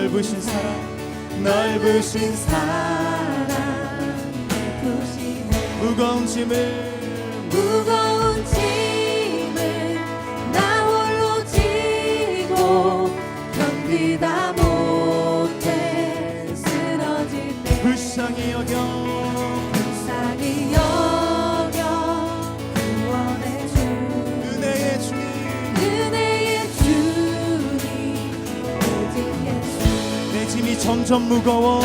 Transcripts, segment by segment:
넓으신 사랑 넓으신 사랑. 무거운 짐을 무거운 짐 짐이 점점 무거워.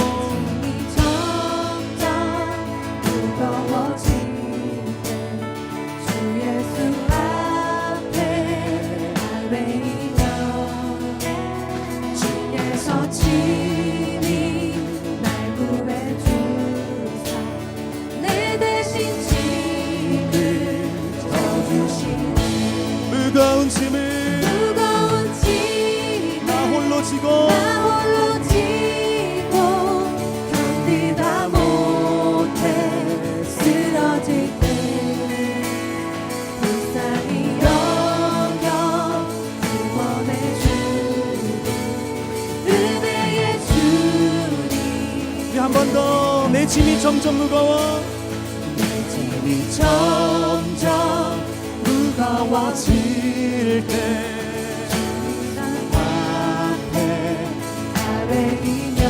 한 번 더 내 짐이 점점 무거워. 내 짐이 점점 무거워질 때.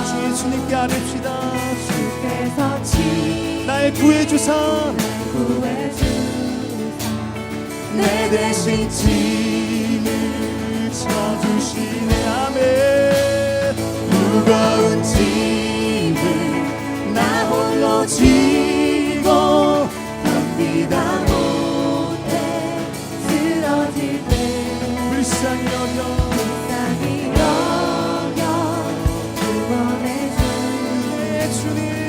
주의 주님께 아뢰시다. 주께서 치 나의 구해주사. 구해주사. 내 대신 짐을 쳐주시네. 아멘. truly.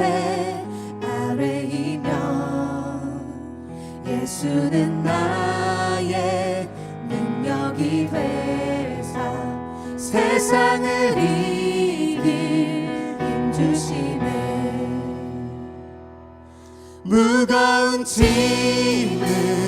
배 아래이며 예수는 나의 능력이 되사 세상을 이길 힘주심에 무거운 짐을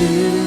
to